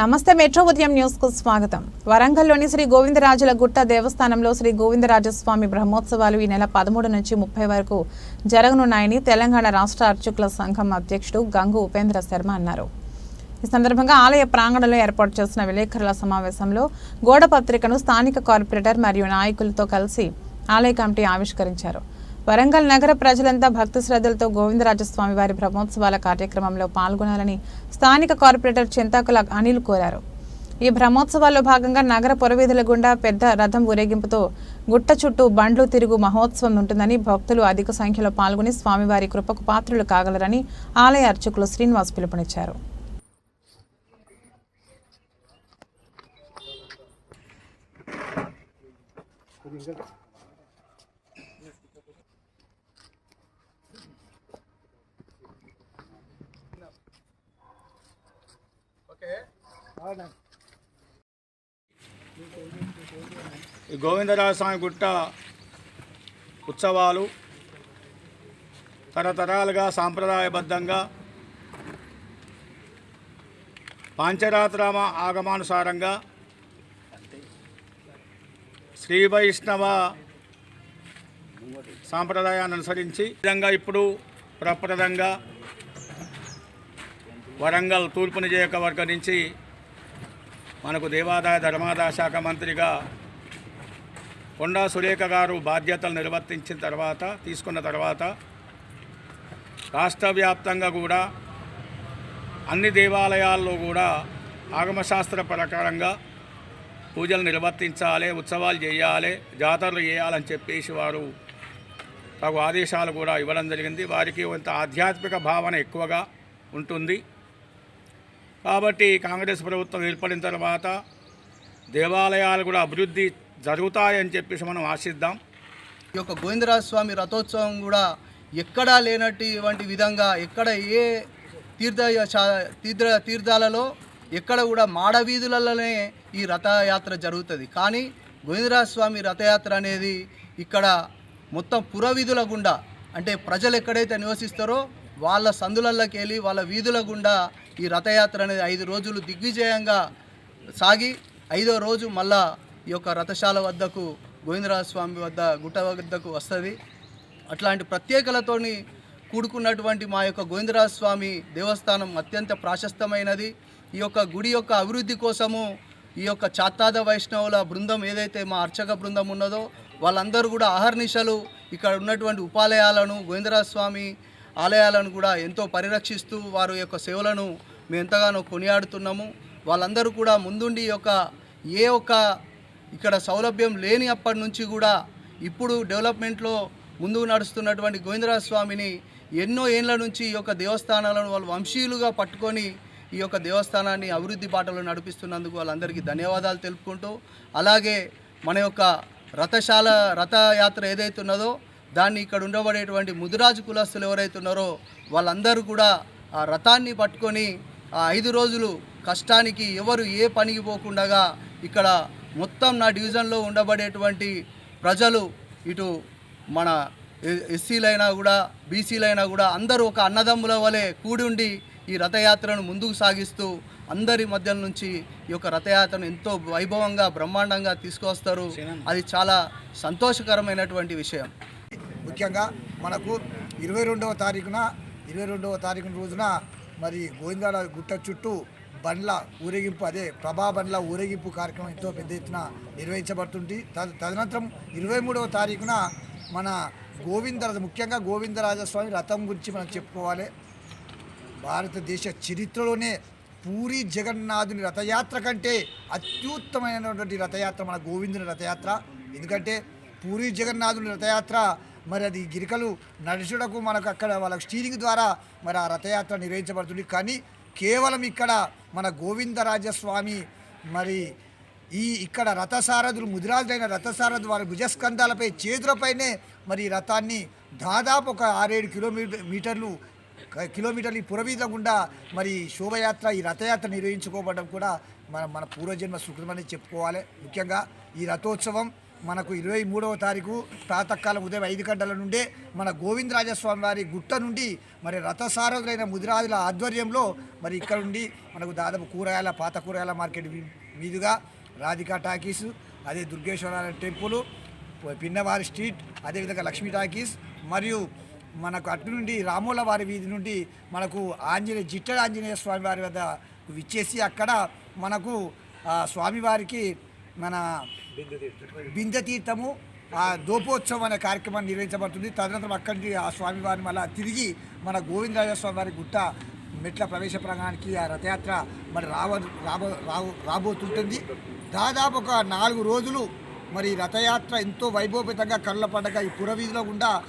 నమస్తే మెట్రో ఉదయం న్యూస్కు స్వాగతం. వరంగల్లోని శ్రీ గోవిందరాజుల గుట్ట దేవస్థానంలో శ్రీ గోవిందరాజస్వామి బ్రహ్మోత్సవాలు ఈ నెల పదమూడు నుంచి ముప్పై వరకు జరగనున్నాయని తెలంగాణ రాష్ట్ర అర్చకుల సంఘం అధ్యక్షుడు గంగు ఉపేంద్ర శర్మ అన్నారు. ఈ సందర్భంగా ఆలయ ప్రాంగణంలో ఏర్పాటు చేసిన విలేకరుల సమావేశంలో గోడ పత్రికను స్థానిక కార్పొరేటర్ మరియు నాయకులతో కలిసి ఆలయ కమిటీ ఆవిష్కరించారు. వరంగల్ నగర ప్రజలంతా భక్తి శ్రద్ధలతో గోవిందరాజస్వామి వారి బ్రహ్మోత్సవాల కార్యక్రమంలో పాల్గొనాలని స్థానిక కార్పొరేటర్ చింతాకుల అనిల్ కోరారు. ఈ బ్రహ్మోత్సవాల్లో భాగంగా నగర పురవీధుల గుండా పెద్ద రథం ఊరేగింపుతో గుట్ట చుట్టూ బండ్లు తిరుగు మహోత్సవం ఉంటుందని భక్తులు అధిక సంఖ్యలో పాల్గొని స్వామివారి కృపకు పాత్రులు కాగలరని ఆలయ అర్చకులు శ్రీనివాస్ పిలుపునిచ్చారు. ఈ గోవిందరాజస్వామి గుట్ట ఉత్సవాలు తరతరాలుగా సాంప్రదాయబద్ధంగా పాంచరాత్రామ ఆగమానుసారంగా శ్రీ వైష్ణవ సాంప్రదాయాన్ని అనుసరించి విధంగా ఇప్పుడు ప్రప్రదంగా వరంగల్ తూర్పు నియోజకవర్గం నుంచి మనకు దేవాదాయ ధర్మాదాయ శాఖ మంత్రిగా కొండా సురేఖ గారు బాధ్యతలు నిర్వర్తించిన తర్వాత తీసుకున్న తర్వాత రాష్ట్ర వ్యాప్తంగా కూడా అన్ని దేవాలయాల్లో కూడా ఆగమశాస్త్ర ప్రకారంగా పూజలు నిర్వర్తించాలి ఉత్సవాలు చేయాలి జాతరలు చేయాలని చెప్పేసి వారు తగు ఆదేశాలు కూడా ఇవ్వడం జరిగింది. వారికి కొంత ఆధ్యాత్మిక భావన ఎక్కువగా ఉంటుంది. కాబట్టి కాంగ్రెస్ ప్రభుత్వం ఏర్పడిన తర్వాత దేవాలయాలు కూడా అభివృద్ధి జరుగుతాయని చెప్పేసి మనం ఆశిద్దాం. ఈ యొక్క గోవిందరాజ స్వామి రథోత్సవం కూడా ఎక్కడా లేనటువంటి విధంగా ఎక్కడ ఏ తీర్థ తీర్థ తీర్థాలలో ఎక్కడ కూడా మాడ వీధులలోనే ఈ రథయాత్ర జరుగుతుంది. కానీ గోవిందరాజ స్వామి రథయాత్ర అనేది ఇక్కడ మొత్తం పురవీధుల గుండా అంటే ప్రజలు ఎక్కడైతే నివసిస్తారో వాళ్ళ సందులలోకి వెళ్ళి వాళ్ళ వీధుల గుండా ఈ రథయాత్ర అనేది ఐదు రోజులు దిగ్విజయంగా సాగి ఐదో రోజు మళ్ళా ఈ యొక్క రథశాల వద్దకు గోవిందరాజ స్వామి వద్ద గుట్ట వద్దకు వస్తుంది. అట్లాంటి ప్రత్యేకలతోని కూడుకున్నటువంటి మా యొక్క గోవిందరాజ స్వామి దేవస్థానం అత్యంత ప్రాశస్తమైనది. ఈ యొక్క గుడి యొక్క అభివృద్ధి కోసము ఈ యొక్క చాత్తాద వైష్ణవుల బృందం ఏదైతే మా అర్చక బృందం ఉన్నదో వాళ్ళందరూ కూడా అహర్నిశలు ఇక్కడ ఉన్నటువంటి ఉపాలయాలను గోవిందరాజ స్వామి ఆలయాలను కూడా ఎంతో పరిరక్షిస్తూ వారి యొక్క సేవలను మేము ఎంతగానో కొనియాడుతున్నాము. వాళ్ళందరూ కూడా ముందుండి ఈ యొక్క ఏ ఒక్క ఇక్కడ సౌలభ్యం లేని అప్పటి నుంచి కూడా ఇప్పుడు డెవలప్మెంట్లో ముందుకు నడుస్తున్నటువంటి గోవిందరాజ స్వామిని ఎన్నో ఏండ్ల నుంచి ఈ యొక్క దేవస్థానాలను వాళ్ళు వంశీయులుగా పట్టుకొని ఈ యొక్క దేవస్థానాన్ని అభివృద్ధి బాటలో నడిపిస్తున్నందుకు వాళ్ళందరికీ ధన్యవాదాలు తెలుపుకుంటూ అలాగే మన యొక్క రథశాల రథయాత్ర ఏదైతే ఉన్నదో దాన్ని ఇక్కడ ఉండబడేటువంటి ముదిరాజు కులస్తులు ఎవరైతే ఉన్నారో వాళ్ళందరూ కూడా ఆ రథాన్ని పట్టుకొని ఆ ఐదు రోజులు కష్టానికి ఎవరు ఏ పనికి పోకుండగా ఇక్కడ మొత్తం నా డివిజన్లో ఉండబడేటువంటి ప్రజలు ఇటు మన ఎస్సీలైనా కూడా బీసీలైనా కూడా అందరూ ఒక అన్నదమ్ముల వలె కూడి ఉండి ఈ రథయాత్రను ముందుకు సాగిస్తూ అందరి మధ్య నుంచి ఈ యొక్క రథయాత్రను ఎంతో వైభవంగా బ్రహ్మాండంగా తీసుకొస్తారు. అది చాలా సంతోషకరమైనటువంటి విషయం. ముఖ్యంగా మనకు ఇరవై రెండవ తారీఖున ఇరవై రెండవ తారీఖున రోజున మరి గోవిందాడ గుట్ట చుట్టూ బండ్ల ఊరేగింపు అదే ప్రభా బండ్ల ఊరేగింపు కార్యక్రమం ఎంతో పెద్ద ఎత్తున నిర్వహించబడుతుంది తదనంతరం ఇరవై మూడవ తారీఖున మన గోవిందరాజ ముఖ్యంగా గోవిందరాజస్వామి రథం గురించి మనం చెప్పుకోవాలి. భారతదేశ చరిత్రలోనే పూరి జగన్నాథుని రథయాత్ర కంటే అత్యుత్తమైనటువంటి రథయాత్ర మన గోవిందుని రథయాత్ర. ఎందుకంటే పూరి జగన్నాథుని రథయాత్ర మరి అది గిరికలు నడుచుటకు మనకు అక్కడ వాళ్ళ స్టీరింగ్ ద్వారా మరి ఆ రథయాత్ర నిర్వహించబడుతుంది. కానీ కేవలం ఇక్కడ మన గోవిందరాజస్వామి మరి ఈ ఇక్కడ రథసారథులు ముదిరాజులైన రథసారథులు వారి భుజస్కంధాలపై చేతులపైనే మరి ఈ రథాన్ని దాదాపు ఒక ఆరేడు కిలోమీటర్ మీటర్లు కిలోమీటర్లు పురవీధ గుండా మరి శోభయాత్ర ఈ రథయాత్ర నిర్వహించుకోవడం కూడా మన మన పూర్వజన్మ సుకృతమని చెప్పుకోవాలి. ముఖ్యంగా ఈ రథోత్సవం మనకు ఇరవై మూడవ తారీఖు ప్రాతకాలం ఉదయం ఐదు గంటల నుండే మన గోవిందరాజస్వామి వారి గుట్ట నుండి మరి రథసారథులైన ముదిరాజుల ఆధ్వర్యంలో మరి ఇక్కడ నుండి మనకు దాదాపు కూరగాయల పాత కూరగాయల మార్కెట్ మీదుగా రాధికా టాకీస్ అదే దుర్గేశ్వరాలయ టెంపుల్ పిన్నవారి స్ట్రీట్ అదేవిధంగా లక్ష్మీ టాకీస్ మరియు మనకు అటు నుండి రామోల వారి వీధి నుండి మనకు ఆంజనేయ జిట్టడ ఆంజనేయ స్వామి వారి వద్ద విచ్చేసి అక్కడ మనకు స్వామివారికి మన బిందె తీర్థము ఆ దోపోత్సవం అనే కార్యక్రమం నిర్వహించబడుతుంది. తదనంతరం అక్కడి నుంచి ఆ స్వామివారిని మళ్ళా తిరిగి మన గోవిందరాజ స్వామి వారి గుట్ట మెట్ల ప్రవేశ ప్రాంగణానికి ఆ రథయాత్ర మరి రావ రాబో రాబో రాబోతుంటుంది. దాదాపు ఒక నాలుగు రోజులు మరి రథయాత్ర ఎంతో వైభవపేతంగా కళ్ళ పండగ ఈ పురవీధిలో గుండా